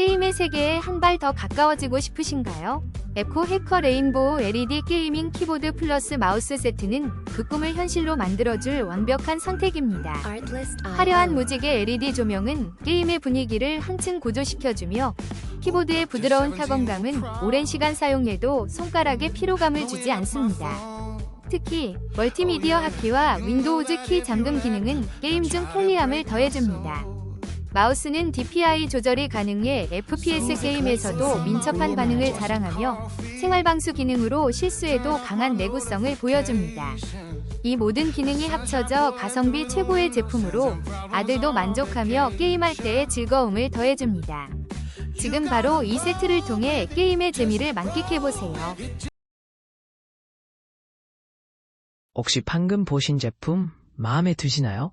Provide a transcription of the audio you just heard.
게임의 세계에 한 발 더 가까워지고 싶으신가요? 에코 해커 레인보우 LED 게이밍 키보드 플러스 마우스 세트는 그 꿈을 현실로 만들어줄 완벽한 선택입니다. 화려한 무지개 LED 조명은 게임의 분위기를 한층 고조시켜주며 키보드의 부드러운 타건감은 오랜 시간 사용해도 손가락에 피로감을 주지 않습니다. 특히 멀티미디어 합기와 윈도우즈 키 잠금 기능은 게임 중 편리함을 더해줍니다. 마우스는 DPI 조절이 가능해 FPS 게임에서도 민첩한 반응을 자랑하며 생활방수 기능으로 실수에도 강한 내구성을 보여줍니다. 이 모든 기능이 합쳐져 가성비 최고의 제품으로 아들도 만족하며 게임할 때의 즐거움을 더해줍니다. 지금 바로 이 세트를 통해 게임의 재미를 만끽해보세요. 혹시 방금 보신 제품 마음에 드시나요?